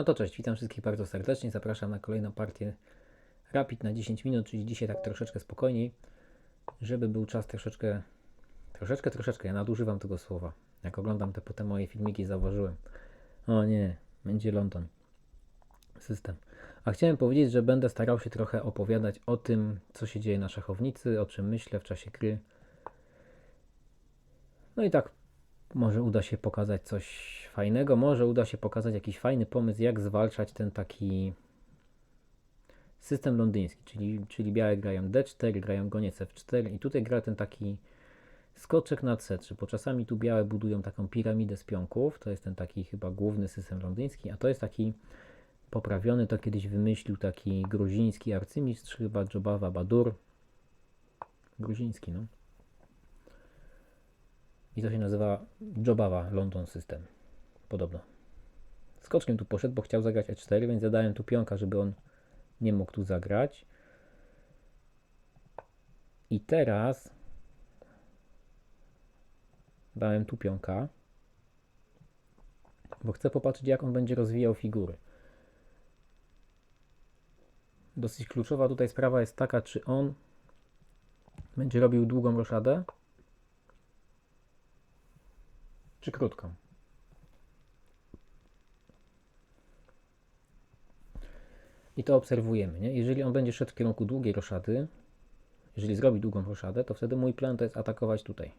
No to cześć, witam wszystkich bardzo serdecznie. Zapraszam na kolejną partię Rapid na 10 minut, czyli dzisiaj tak troszeczkę spokojniej, żeby był czas troszeczkę, troszeczkę, troszeczkę, ja nadużywam tego słowa. Jak oglądam te potem moje filmiki, zauważyłem. O nie, będzie London. System. A chciałem powiedzieć, że będę starał się trochę opowiadać o tym, co się dzieje na szachownicy, o czym myślę w czasie gry. No i tak może uda się pokazać coś fajnego, może uda się pokazać jakiś fajny pomysł, jak zwalczać ten taki system londyński, czyli, czyli białe grają D4, grają goniec F4 i tutaj gra ten taki skoczek na C3, bo czasami tu białe budują taką piramidę z pionków, to jest ten taki chyba główny system londyński, a to jest taki poprawiony, to kiedyś wymyślił taki gruziński arcymistrz, chyba Jobawa Badur, gruziński, no. I to się nazywa Jobawa London System. Podobno. Skoczkiem tu poszedł, bo chciał zagrać E4, więc zadałem tu pionka, żeby on nie mógł tu zagrać. I teraz dałem tu pionka, bo chcę popatrzeć, jak on będzie rozwijał figury. Dosyć kluczowa tutaj sprawa jest taka, czy on będzie robił długą roszadę, czy krótką. I to obserwujemy. Nie? Jeżeli on będzie szedł w kierunku długiej roszady, jeżeli zrobi długą roszadę, to wtedy mój plan to jest atakować tutaj.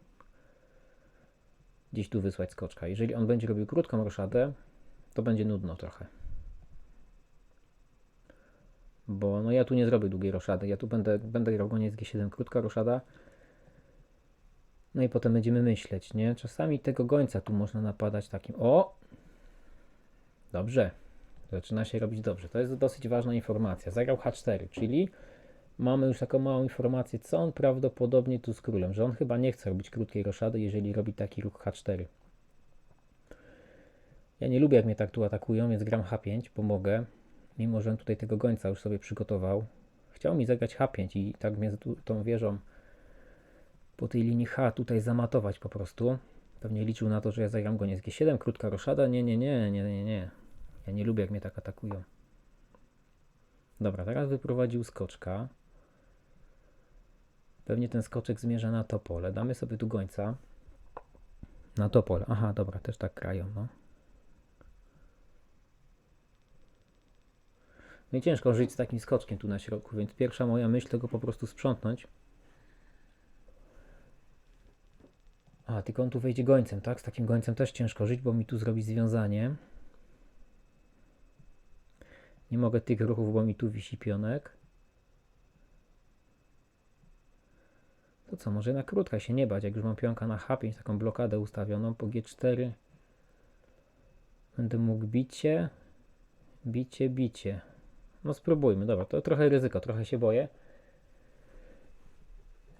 Gdzieś tu wysłać skoczka. Jeżeli on będzie robił krótką roszadę, to będzie nudno trochę. Bo no ja tu nie zrobię długiej roszady. Ja tu będę, będę grał goniec G7, krótka roszada. No i potem będziemy myśleć, nie? Czasami tego gońca tu można napadać takim. O! Dobrze. Zaczyna się robić dobrze. To jest dosyć ważna informacja. Zagrał H4, czyli mamy już taką małą informację, co on prawdopodobnie tu z królem, że on chyba nie chce robić krótkiej roszady, jeżeli robi taki ruch H4. Ja nie lubię, jak mnie tak tu atakują, więc gram H5, pomogę. Mimo, że on tutaj tego gońca już sobie przygotował. Chciał mi zagrać H5 i tak mnie tu, tą wieżą po tej linii H tutaj zamatować po prostu. Pewnie liczył na to, że ja zagram goniec G7, krótka roszada. Nie, nie, nie, nie, nie, nie. Ja nie lubię, jak mnie tak atakują. Dobra, teraz wyprowadził skoczka. Pewnie ten skoczek zmierza na to pole. Damy sobie tu gońca. Na to pole. Aha, dobra, też tak krają, no. No i ciężko żyć z takim skoczkiem tu na środku, więc pierwsza moja myśl to go po prostu sprzątnąć. A, tylko on tu wejdzie gońcem, tak? Z takim gońcem też ciężko żyć, bo mi tu zrobi związanie. Nie mogę tych ruchów, bo mi tu wisi pionek. To co, może na krótka się nie bać, jak już mam pionka na H5, taką blokadę ustawioną po G4. Będę mógł bicie, bicie, bicie. No spróbujmy, dobra, to trochę ryzyko, trochę się boję,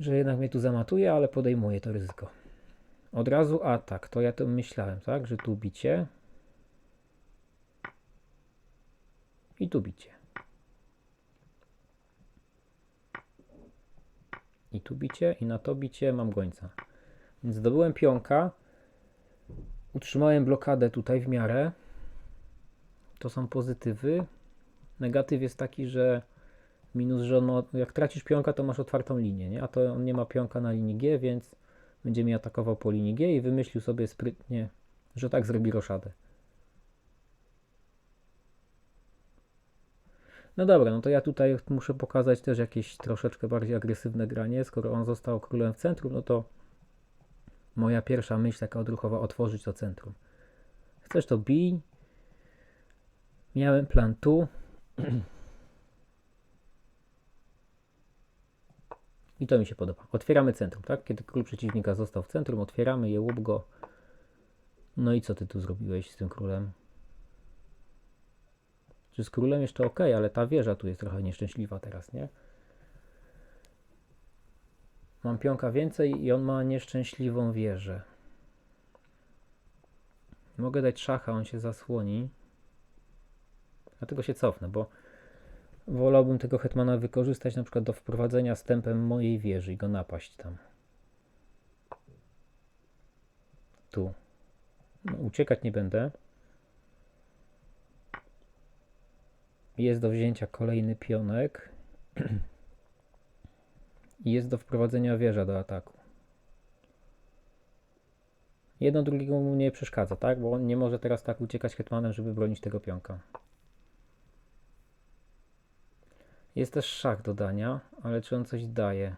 że jednak mnie tu zamatuje, ale podejmuję to ryzyko. Od razu atak, to ja to myślałem, tak, że tu bicie i tu bicie. I tu bicie i na to bicie mam gońca. Więc zdobyłem pionka, utrzymałem blokadę tutaj w miarę. To są pozytywy. Negatyw jest taki, że minus, że no, jak tracisz pionka, to masz otwartą linię, nie? a to on nie ma pionka na linii G, więc będzie mnie atakował po linii G i wymyślił sobie sprytnie, że tak zrobi roszadę. No dobra, no to ja tutaj muszę pokazać też jakieś troszeczkę bardziej agresywne granie. Skoro on został królem w centrum, no to moja pierwsza myśl taka odruchowa, otworzyć to centrum. Chcesz to bij. Miałem plan tu. I to mi się podoba. Otwieramy centrum, tak? Kiedy król przeciwnika został w centrum, otwieramy je, łup go. No i co ty tu zrobiłeś z tym królem? Czy z królem jeszcze ok, ale ta wieża tu jest trochę nieszczęśliwa teraz, nie? Mam pionka więcej i on ma nieszczęśliwą wieżę. Mogę dać szacha, on się zasłoni. Dlatego się cofnę, bo wolałbym tego hetmana wykorzystać na przykład do wprowadzenia stępem mojej wieży i go napaść tam. Tu. No, uciekać nie będę. Jest do wzięcia kolejny pionek. I jest do wprowadzenia wieża do ataku. Jedno drugiemu mu nie przeszkadza, tak? Bo on nie może teraz tak uciekać hetmanem, żeby bronić tego pionka. Jest też szach do dania, ale czy on coś daje?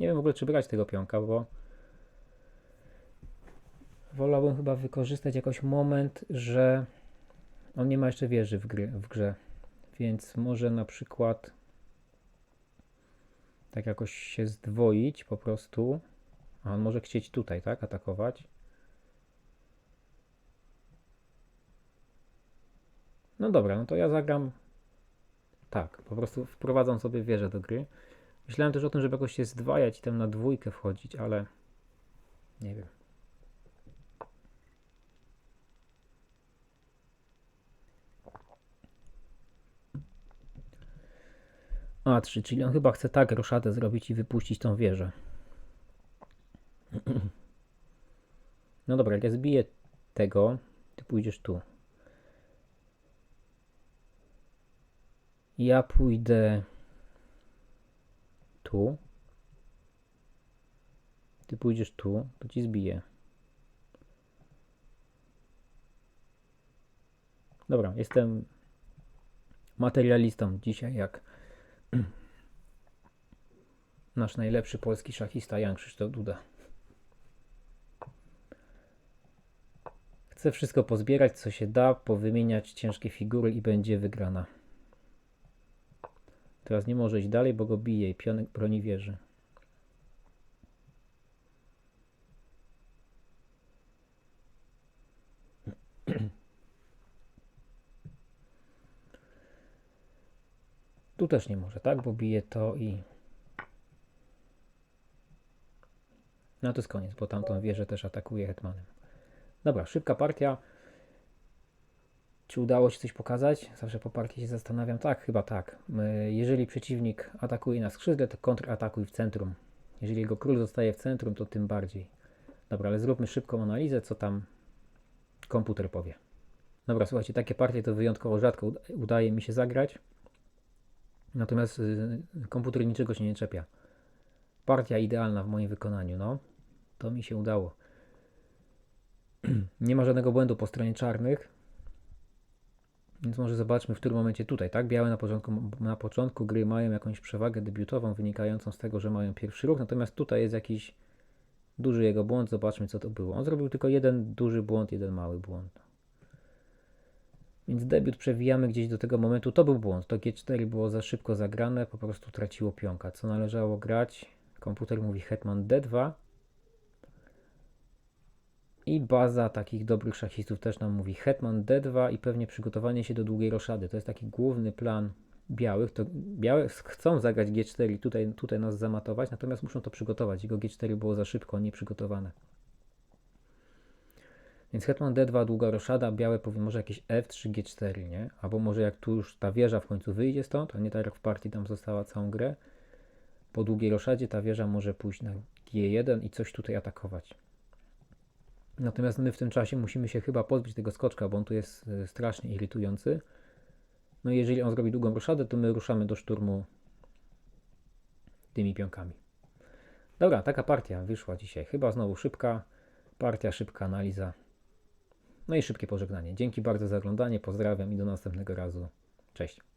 Nie wiem w ogóle, czy brać tego pionka, bo wolałbym chyba wykorzystać jakoś moment, że on nie ma jeszcze wieży w, gry, w grze. Więc może na przykład tak jakoś się zdwoić po prostu. A on może chcieć tutaj, tak? Atakować. No dobra, no to ja zagram tak. Po prostu wprowadzam sobie wieżę do gry. Myślałem też o tym, żeby jakoś się zdwajać i tam na dwójkę wchodzić, ale nie wiem. A3, czyli on chyba chce tak roszadę zrobić i wypuścić tą wieżę. No dobra, jak ja zbiję tego, ty pójdziesz tu. Ja pójdę tu. Ty pójdziesz tu, to ci zbiję. Dobra, jestem materialistą dzisiaj, jak nasz najlepszy polski szachista Jan Krzysztof Duda. Chcę wszystko pozbierać, co się da, powymieniać ciężkie figury i będzie wygrana. Teraz nie może iść dalej, bo go bije i pionek broni wieży. Tu też nie może, tak? Bo bije to i... No to jest koniec, bo tamtą wieżę też atakuje hetmanem. Dobra, szybka partia. Czy udało się coś pokazać? Zawsze po partii się zastanawiam. Tak, chyba tak. Y, Jeżeli przeciwnik atakuje na skrzydle, to kontratakuj w centrum. Jeżeli jego król zostaje w centrum, to tym bardziej. Dobra, ale zróbmy szybką analizę, co tam komputer powie. Dobra, słuchajcie, takie partie to wyjątkowo rzadko uda- udaje mi się zagrać. Natomiast y, komputer niczego się nie czepia. Partia idealna w moim wykonaniu, no. To mi się udało. nie ma żadnego błędu po stronie czarnych. Więc może zobaczmy w którym momencie tutaj, tak? Białe na początku, na początku gry mają jakąś przewagę debiutową wynikającą z tego, że mają pierwszy ruch, natomiast tutaj jest jakiś duży jego błąd. Zobaczmy co to było. On zrobił tylko jeden duży błąd, jeden mały błąd. Więc debiut przewijamy gdzieś do tego momentu. To był błąd. To G4 było za szybko zagrane, po prostu traciło pionka. Co należało grać? Komputer mówi Hetman D2. I baza takich dobrych szachistów też nam mówi Hetman D2 i pewnie przygotowanie się do długiej roszady. To jest taki główny plan białych. To białe chcą zagrać G4 i tutaj, tutaj nas zamatować, natomiast muszą to przygotować. Jego G4 było za szybko, nieprzygotowane. Więc Hetman D2, długa roszada, białe powie może jakieś F3, G4, nie? Albo może jak tu już ta wieża w końcu wyjdzie stąd, a nie tak jak w partii tam została całą grę. Po długiej roszadzie ta wieża może pójść na G1 i coś tutaj atakować. Natomiast my w tym czasie musimy się chyba pozbyć tego skoczka, bo on tu jest y, strasznie irytujący. No i jeżeli on zrobi długą roszadę, to my ruszamy do szturmu tymi pionkami. Dobra, taka partia wyszła dzisiaj. Chyba znowu szybka partia, szybka analiza. No i szybkie pożegnanie. Dzięki bardzo za oglądanie, pozdrawiam i do następnego razu. Cześć.